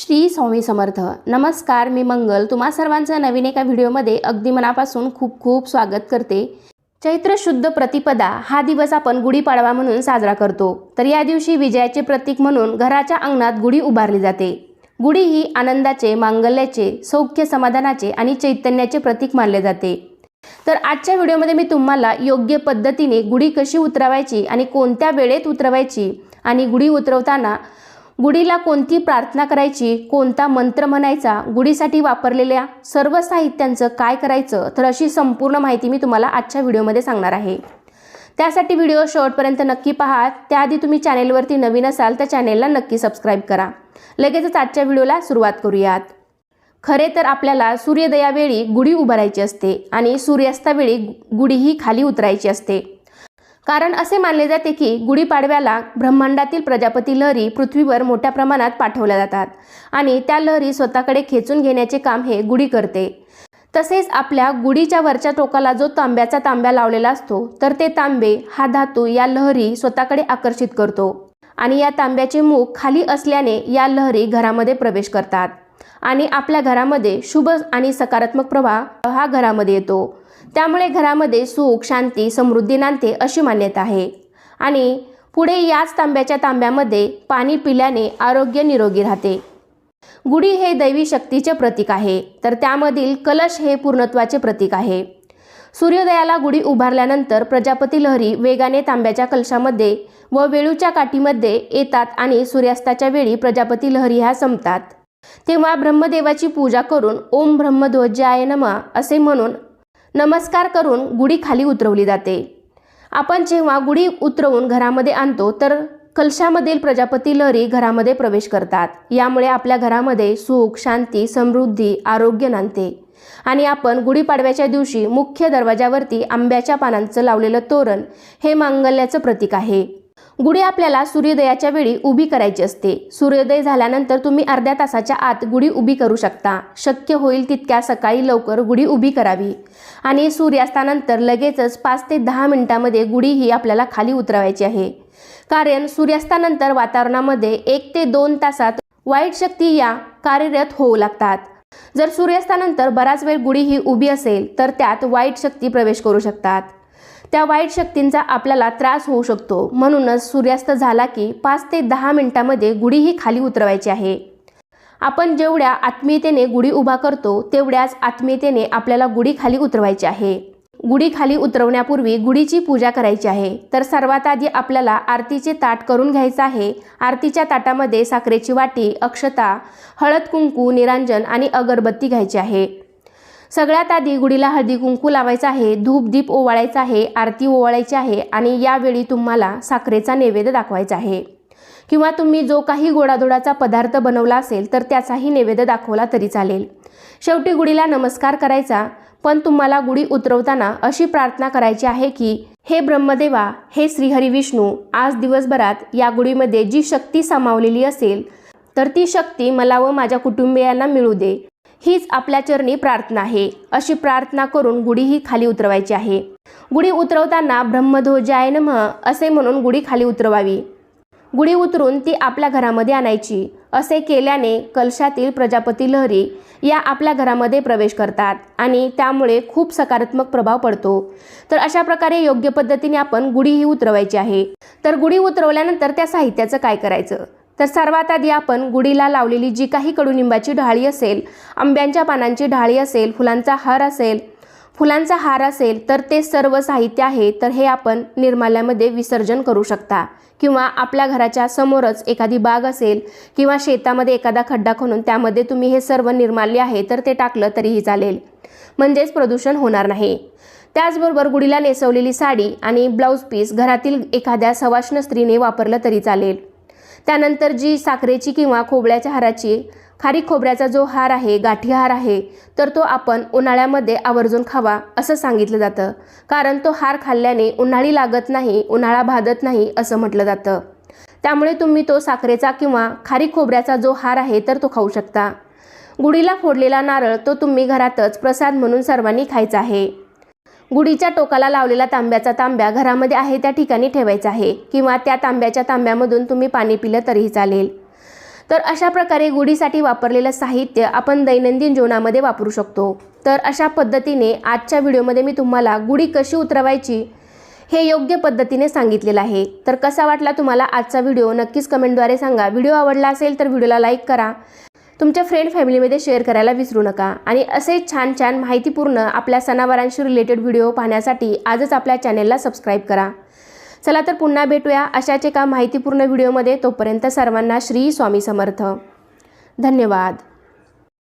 श्री स्वामी समर्थ. नमस्कार मी मंगल. तुम्हा सर्वांचं नवीन एका व्हिडिओमध्ये अगदी मनापासून खूप खूप स्वागत करते. चैत्र शुद्ध प्रतिपदा हा दिवस आपण गुढीपाडवा म्हणून साजरा करतो. तर या दिवशी विजयाचे प्रतीक म्हणून घराच्या अंगणात गुढी उभारली जाते. गुढी ही आनंदाचे मांगल्याचे सौख्य समाधानाचे आणि चैतन्याचे प्रतीक मानले जाते. तर आजच्या व्हिडिओमध्ये मी तुम्हाला योग्य पद्धतीने गुढी कशी उतरवायची आणि कोणत्या वेळेत उतरवायची आणि गुढी उतरवताना गुढीला कोणती प्रार्थना करायची कोणता मंत्र म्हणायचा गुढीसाठी वापरलेल्या सर्व साहित्यांचं काय करायचं तर अशी संपूर्ण माहिती मी तुम्हाला आजच्या व्हिडिओमध्ये सांगणार आहे. त्यासाठी व्हिडिओ शेवटपर्यंत नक्की पहा. त्याआधी तुम्ही चॅनेलवरती नवीन असाल तर चॅनेलला नक्की सबस्क्राईब करा. लगेचच आजच्या व्हिडिओला सुरुवात करूयात. खरे तर आपल्याला सूर्योदयावेळी गुढी उभारायची असते आणि सूर्यास्तावेळी गुढी ही खाली उतरायची असते. कारण असे मानले जाते की गुढीपाडव्याला ब्रह्मांडातील प्रजापती लहरी पृथ्वीवर मोठ्या प्रमाणात पाठवल्या जातात आणि त्या लहरी स्वतःकडे खेचून घेण्याचे काम हे गुढी करते. तसेच आपल्या गुढीच्या वरच्या टोकाला जो तांब्याचा तांब्या लावलेला असतो तर ते तांबे हा धातू या लहरी स्वतःकडे आकर्षित करतो आणि या तांब्याचे मुख खाली असल्याने या लहरी घरामध्ये प्रवेश करतात. आणि आपल्या घरामध्ये शुभ आणि सकारात्मक प्रवाह हा घरामध्ये येतो. त्यामुळे घरामध्ये सुख शांती समृद्धी नांदते अशी मान्यता आहे. आणि पुढे याच तांब्याच्या तांब्यामध्ये पाणी पिल्याने आरोग्य निरोगी राहते. गुढी हे दैवी शक्तीचे प्रतीक आहे. तर त्यामधील कलश हे पूर्णत्वाचे प्रतीक आहे. सूर्योदयाला गुढी उभारल्यानंतर प्रजापती लहरी वेगाने तांब्याच्या कलशामध्ये व वेळूच्या काठीमध्ये येतात आणि सूर्यास्ताच्या वेळी प्रजापती लहरी ह्या संपतात. तेव्हा ब्रह्मदेवाची पूजा करून ओम ब्रह्मध्वजाय नमा असे म्हणून नमस्कार करून गुढी खाली उतरवली जाते. आपण जेव्हा गुढी उतरवून घरामध्ये आणतो तर कलशामधील प्रजापती लहरी घरामध्ये प्रवेश करतात. यामुळे आपल्या घरामध्ये सुख शांती समृद्धी आरोग्य नांदते. आणि आपण गुढीपाडव्याच्या दिवशी मुख्य दरवाजावरती आंब्याच्या पानांचं लावलेलं तोरण हे मांगल्याचं प्रतीक आहे. गुढी आपल्याला सूर्योदयाच्या वेळी उभी करायची असते. सूर्योदय झाल्यानंतर तुम्ही अर्ध्या तासाच्या आत गुढी उभी करू शकता. शक्य होईल तितक्या सकाळी लवकर गुढी उभी करावी. आणि सूर्यास्तानंतर लगेचच पाच ते दहा मिनिटामध्ये गुढी ही आपल्याला खाली उतरवायची आहे. कारण सूर्यास्तानंतर वातावरणामध्ये एक ते दोन तासात वाईट शक्ती या कार्यरत होऊ लागतात. जर सूर्यास्तानंतर बराच वेळ गुढी ही उभी असेल तर त्यात वाईट शक्ती प्रवेश करू शकतात. त्या वाईट शक्तींचा आपल्याला त्रास होऊ शकतो. म्हणूनच सूर्यास्त झाला की पाच ते दहा मिनिटामध्ये गुढी ही खाली उतरवायची आहे. आपण जेवढ्या आत्मीयतेने गुढी उभा करतो तेवढ्याच आत्मीयतेने आपल्याला गुढी खाली उतरवायची आहे. गुढी खाली उतरवण्यापूर्वी गुढीची पूजा करायची आहे. तर सर्वात आधी आपल्याला आरतीचे ताट करून घ्यायचं आहे. आरतीच्या ताटामध्ये साखरेची वाटी अक्षता हळद कुंकू निरांजन आणि अगरबत्ती घ्यायची आहे. सगळ्यात आधी गुढीला हळदी कुंकू लावायचं आहे धूप दीप ओवाळायचा आहे आरती ओवाळायची आहे आणि यावेळी तुम्हाला साखरेचा नैवेद्य दाखवायचा आहे. किंवा तुम्ही जो काही गोडाधोडाचा पदार्थ बनवला असेल तर त्याचाही नैवेद्य दाखवला तरी चालेल. शेवटी गुढीला नमस्कार करायचा पण तुम्हाला गुढी उतरवताना अशी प्रार्थना करायची आहे की हे ब्रह्मदेवा हे श्रीहरी विष्णू आज दिवसभरात या गुढीमध्ये जी शक्ती सामावलेली असेल तर ती शक्ती मला व माझ्या कुटुंबियांना मिळू दे. हीच आपल्या चरणी प्रार्थना आहे. अशी प्रार्थना करून गुढी ही खाली उतरवायची आहे. गुढी उतरवताना ब्रह्मध्वजाय नमः असे म्हणून गुढी खाली उतरवावी. गुढी उतरून ती आपल्या घरामध्ये आणायची. असे केल्याने कलशातील प्रजापती लहरी या आपल्या घरामध्ये प्रवेश करतात आणि त्यामुळे खूप सकारात्मक प्रभाव पडतो. तर अशा प्रकारे योग्य पद्धतीने आपण गुढी ही उतरवायची आहे. तर गुढी उतरवल्यानंतर त्या साहित्याचं काय करायचं? तर सर्वात आधी आपण गुढीला लावलेली जी काही कडुनिंबाची ढाळी असेल आंब्यांच्या पानांची ढाळी असेल फुलांचा हार असेल फुलांचा हार असेल तर ते सर्व साहित्य आहे तर हे आपण निर्माल्यामध्ये विसर्जन करू शकता. किंवा आपल्या घराच्या समोरच एखादी बाग असेल किंवा शेतामध्ये एखादा खड्डा खणून त्यामध्ये तुम्ही हे सर्व निर्माल्य आहे तर ते टाकलं तरीही चालेल. म्हणजेच प्रदूषण होणार नाही. त्याचबरोबर गुढीला नेसवलेली साडी आणि ब्लाऊज पीस घरातील एखाद्या सवाष्ण स्त्रीने वापरलं तरी चालेल. त्यानंतर जी साखरेची किंवा खोबऱ्याच्या हाराची खारीक खोबऱ्याचा जो हार आहे गाठी हार आहे तर तो आपण उन्हाळ्यामध्ये आवर्जून खावा असं सांगितलं जातं. कारण तो हार खाल्ल्याने उन्हाळी लागत नाही उन्हाळा भादत नाही असं म्हटलं जातं. त्यामुळे तुम्ही तो साखरेचा किंवा खारीक खोबऱ्याचा जो हार आहे तर तो खाऊ शकता. गुढीला फोडलेला नारळ तो तुम्ही घरातच प्रसाद म्हणून सर्वांनी खायचा आहे. गुढीच्या टोकाला लावलेला तांब्याचा तांब्या घरामध्ये आहे त्या ठिकाणी ठेवायचा आहे. किंवा त्या तांब्याच्या तांब्यामधून तुम्ही पाणी पिलं तरीही चालेल. तर अशा प्रकारे गुढीसाठी वापरलेलं साहित्य आपण दैनंदिन जीवनामध्ये वापरू शकतो. तर अशा पद्धतीने आजच्या व्हिडिओमध्ये मी तुम्हाला गुढी कशी उतरवायची हे योग्य पद्धतीने सांगितलेलं आहे. तर कसा वाटला तुम्हाला आजचा व्हिडिओ नक्कीच कमेंटद्वारे सांगा. व्हिडिओ आवडला असेल तर व्हिडिओला लाईक करा. तुमच्या फ्रेंड फॅमिलीमध्ये शेअर करायला विसरू नका. आणि असे छान छान माहितीपूर्ण आपल्या सणावारांशी रिलेटेड व्हिडिओ पाहण्यासाठी आजच आपल्या चॅनेलला सबस्क्राईब करा. चला तर पुन्हा भेटूया अशाच एका माहितीपूर्ण व्हिडिओमध्ये तोपर्यंत सर्वांना श्री स्वामी समर्थ. धन्यवाद.